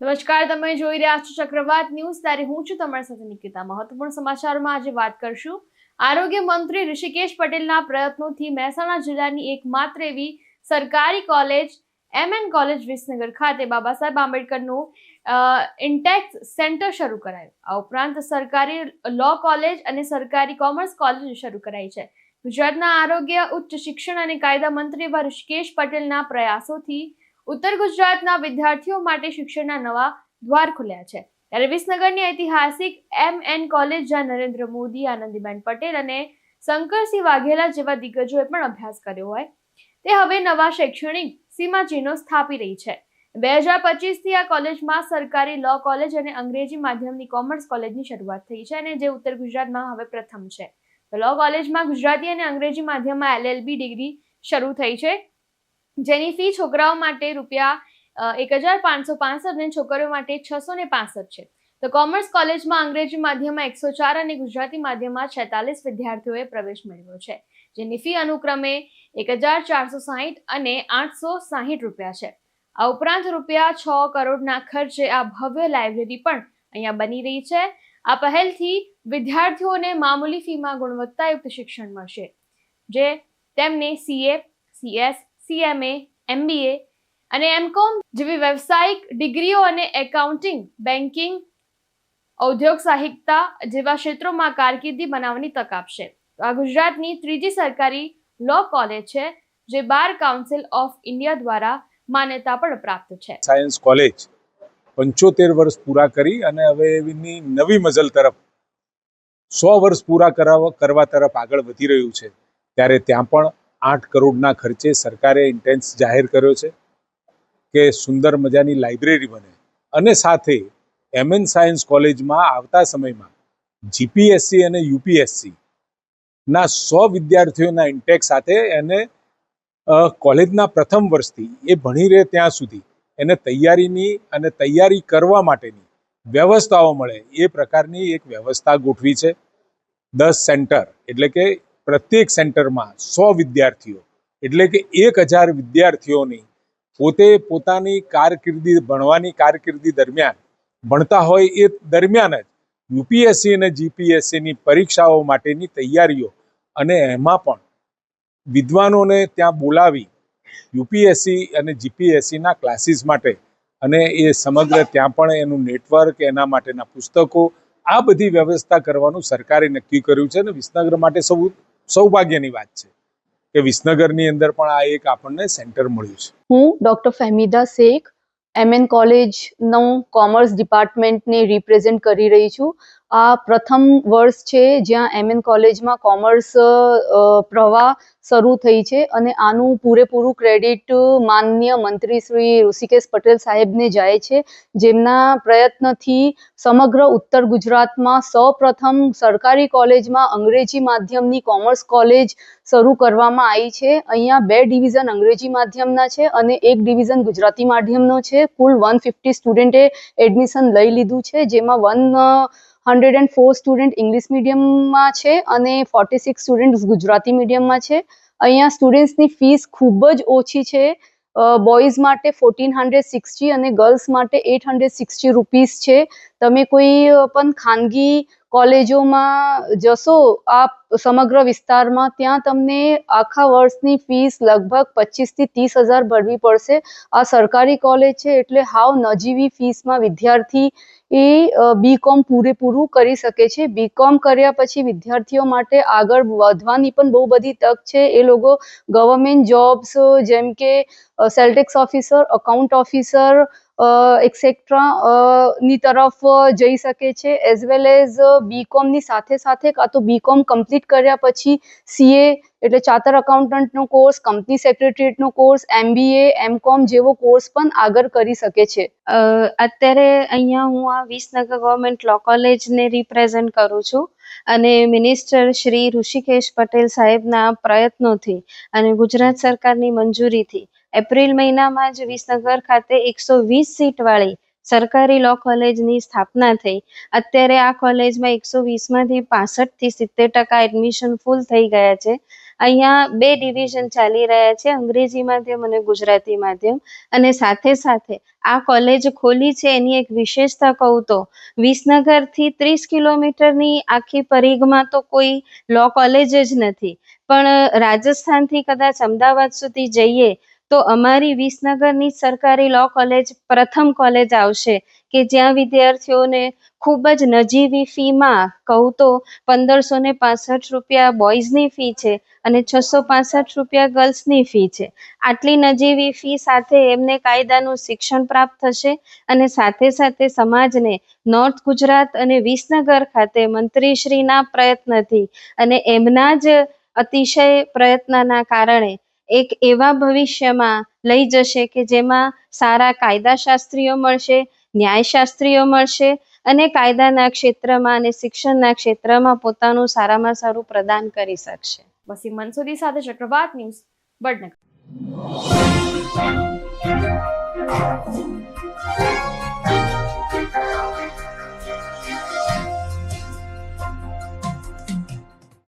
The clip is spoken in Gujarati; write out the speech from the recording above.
નમસ્કાર, તમે જોઈ રહ્યા છો ચક્રવાત ન્યૂઝ. ત્યારે હું છું તમારી સાથે નિકિતા. મહત્વપૂર્ણ સમાચારમાં આજે વાત કરશું. આરોગ્ય મંત્રી ઋષિકેશ પટેલના પ્રયત્નોથી મહેસાણા જિલ્લાની એકમાત્ર એવી સરકારી college, M N college Visnagar ખાતે બાબા સાહેબ આંબેડકરનું ઇન્ટેક્સ સેન્ટર શરૂ કરાયું. આ ઉપરાંત સરકારી લો કોલેજ અને સરકારી કોમર્સ કોલેજ શરૂ કરાઈ છે. ગુજરાતના આરોગ્ય, ઉચ્ચ શિક્ષણ અને કાયદા મંત્રી એવા ઋષિકેશ પટેલના પ્રયાસોથી ઉત્તર ગુજરાતના વિદ્યાર્થીઓ માટે શિક્ષણના નવા દ્વાર ખુલ્યા છે. ત્યારે વિસનગરની ઐતિહાસિક એમ એન કોલેજ, જ્યાં નરેન્દ્ર મોદી, આનંદીબેન પટેલ અને શંકરસિંહ વાઘેલા જેવા દિગ્ગજોએ પણ અભ્યાસ કર્યો હોય, તે હવે નવા શૈક્ષણિક સીમાચિહ્નો સ્થાપી રહી છે. બે હજાર પચીસથી આ કોલેજમાં સરકારી લો કોલેજ અને અંગ્રેજી માધ્યમની કોમર્સ કોલેજની શરૂઆત થઈ છે અને જે ઉત્તર ગુજરાતમાં હવે પ્રથમ છે. લો કોલેજમાં ગુજરાતી અને અંગ્રેજી માધ્યમમાં એલએલબી ડિગ્રી શરૂ થઈ છે. જેની ફી છોકરાઓ માટે રૂપિયા એક હજાર પાંચસો પાસઠ અને છોકરીઓ માટે છસો ને પાસઠ છે. તો કોમર્સ કોલેજમાં અંગ્રેજી માધ્યમમાં એકસો ચાર અને ગુજરાતી માધ્યમમાં છેતાલીસ વિદ્યાર્થીઓએ પ્રવેશ મેળવ્યો છે. જેની ફી અનુક્રમે એક હજાર ચારસો સાહીઠ અને આઠસો સાહીઠ રૂપિયા છે. આ ઉપરાંત રૂપિયા છ કરોડના ખર્ચે આ ભવ્ય લાઇબ્રેરી પણ અહીંયા બની રહી છે. આ પહેલથી વિદ્યાર્થીઓને મામૂલી ફીમાં ગુણવત્તાયુક્ત શિક્ષણ મળશે. જે તેમને સીએ સીએસ સીએમએ એમબીએ અને એમકોમ જેવી વ્યવસાયિક ડિગ્રીઓ અને એકાઉન્ટિંગ, બેન્કિંગ, ઔદ્યોગ સાહિત્યતા જેવા ક્ષેત્રોમાં કારકિર્દી બનાવવાની તક આપશે. આ ગુજરાતની ત્રીજી સરકારી લો કોલેજ છે, જે બાર કાઉન્સિલ ઓફ ઇન્ડિયા દ્વારા માન્યતા પણ પ્રાપ્ત છે. સાયન્સ કોલેજ પંચોતેર વર્ષ પૂરા કરી અને હવે એની નવી મઝલ તરફ, સો વર્ષ પૂરા કરવા તરફ આગળ વધી રહ્યું છે. ત્યારે ત્યાં પણ આઠ કરોડના ખર્ચે સરકારે ઇન્ટેન્સ જાહેર કર્યો છે કે સુંદર મજાની લાઇબ્રેરી બને. અને સાથે એમએન સાયન્સ કોલેજમાં આવતા સમયમાં જીપીએસસી અને યુપીએસસી ના સો વિદ્યાર્થીઓના ઇન્ટેક સાથે એને કોલેજના પ્રથમ વર્ષથી એ ભણી રહે ત્યાં સુધી એને તૈયારીની અને તૈયારી કરવા માટેની વ્યવસ્થાઓ મળે. એ પ્રકારની એક વ્યવસ્થા ગોઠવી છે. દસ સેન્ટર એટલે કે પ્રત્યેક સેન્ટરમાં સો વિદ્યાર્થીઓ. એટલે કે એક હજાર વિદ્યાર્થીઓની પોતે પોતાની કારકિર્દી ભણવાની કારકિર્દી દરમિયાન ભણતા હોય એ દરમિયાન જ યુપીએસસી અને જીપીએસસીની પરીક્ષાઓ માટેની તૈયારીઓ અને એમાં પણ વિદ્વાનોને ત્યાં બોલાવી યુપીએસસી અને જીપીએસસીના ક્લાસીસ માટે અને એ સમગ્ર ત્યાં પણ એનું નેટવર્ક, એના માટેના પુસ્તકો આ બધી વ્યવસ્થા કરવાનું સરકારે નક્કી કર્યું છે અને વિસનગર માટે સૌ સૌભાગ્યની વાત છે કે વિસનગરની અંદર પણ આ એક આપણને સેન્ટર મળ્યું છે. હું ડૉક્ટર ફહેમીદા શેખ એમએન કોલેજનું કોમર્સ ડિપાર્ટમેન્ટને રિપ્રેઝેન્ટ કરી રહી છું. આ પ્રથમ વર્ષ છે જ્યાં એમએન કોલેજમાં કોમર્સ પ્રવાહ શરૂ થઈ છે અને આનું પૂરેપૂરું ક્રેડિટ માન્ય મંત્રી શ્રી ઋષિકેશ પટેલ સાહેબને જાય છે. જેમના પ્રયત્નથી સમગ્ર ઉત્તર ગુજરાતમાં સૌપ્રથમ સરકારી કોલેજમાં અંગ્રેજી માધ્યમની કોમર્સ કોલેજ શરૂ કરવામાં આવી છે. અહીંયા બે ડિવિઝન અંગ્રેજી માધ્યમના છે અને એક ડિવિઝન ગુજરાતી માધ્યમનો છે. કુલ વન ફિફ્ટી સ્ટુડન્ટે એડમિશન લઈ લીધું છે, જેમાં one hundred and four student English મીડિયમમાં છે અને ફોર્ટી સિક્સ સ્ટુડન્ટ ગુજરાતી મીડિયમમાં છે. અહીંયા સ્ટુડન્ટ્સની ફીસ ખૂબ જ ઓછી છે. બોયઝ માટે ફોર્ટીન હંડ્રેડ સિક્સટી અને ગર્લ્સ માટે એટ હંડ્રેડ સિક્સટી રૂપીસ છે. તમે કોઈ પણ ખાનગી કોલેજોમાં જશો આ સમગ્ર વિસ્તારમાં ત્યાં તમને આખા વર્ષની ફીસ લગભગ પચીસથી ત્રીસ હજાર ભરવી પડશે. આ સરકારી કોલેજ છે એટલે હાવ નજીવી ફીસમાં વિદ્યાર્થી એ બીકોમ પૂરેપૂરું કરી શકે છે. બીકોમ કર્યા પછી વિદ્યાર્થીઓ માટે આગળ વધવાની પણ બહુ બધી તક છે. એ લોકો ગવર્મેન્ટ જોબ્સ જેમ કે sales tax officer account officer etcetera ની તરફ જઈ શકે છે એઝ વેલ એઝ બીકોમની સાથે સાથે કાં તો બીકોમ કમ્પ્લીટ કર્યા પછી સીએ એટલે ચાર્ટર અકાઉન્ટન્ટનો કોર્સ કંપની સેક્રેટરીએટનો કોર્સ એમબીએ એમ કોમ જેવો કોર્સ પણ આગળ કરી શકે છે. અત્યારે અહીંયા હું આ વિસનગર ગવર્મેન્ટ લો કોલેજને રિપ્રેઝેન્ટ કરું છું અને મિનિસ્ટર શ્રી ઋષિકેશ પટેલ સાહેબના પ્રયત્નોથી અને ગુજરાત સરકારની મંજૂરીથી એપ્રિલ મહિનામાં જ વિસનગર ખાતે એકસો વીસ સીટવાળી સરકારી લો કોલેજની સ્થાપના થઈ. અત્યારે આ કોલેજમાં એકસો વીસમાંથી પાસઠથી સિત્તેર ટકા એડમિશન ફૂલ થઈ ગયા છે. અહીંયા બે ડિવિઝન ચાલી રહ્યા છે, અંગ્રેજી માધ્યમ અને ગુજરાતી માધ્યમ. અને સાથે સાથે આ કોલેજ ખોલી છે એની એક વિશેષતા કહું તો, વિસનગરથી ત્રીસ કિલોમીટરની આખી પરિઘમાં તો કોઈ લો કોલેજ જ નથી. પણ રાજસ્થાનથી કદાચ અમદાવાદ સુધી જઈએ તો અમારી વિસનગરની સરકારી લો કોલેજ પ્રથમ કોલેજ આવશે, કે જ્યાં વિદ્યાર્થીઓને ખૂબ જ નજીવી ફીમાં કહું તો પંદરસો ને પાસઠ રૂપિયા બોયઝની ફી છે અને છસો પાસઠ રૂપિયા ગર્લ્સની ફી છે. આટલી નજીવી ફી સાથે એમને કાયદાનું શિક્ષણ પ્રાપ્ત થશે અને સાથે સાથે સમાજને નોર્થ ગુજરાત અને વિસનગર ખાતે મંત્રીશ્રીના પ્રયત્નથી અને એમના જ અતિશય પ્રયત્નના કારણે એક એવા ભવિષ્યમાં લઈ જશે કે જેમાં સારા કાયદાશાસ્ત્રીઓ મળશે, ન્યાયશાસ્ત્રીઓ મળશે અને કાયદાના ક્ષેત્રમાં અને શિક્ષણના ક્ષેત્રમાં પોતાનું સારામાં સારું પ્રદાન કરી શકશે. વસીમ મંસૂરી સાથે ચક્રવાત ન્યૂઝ, વડનગર.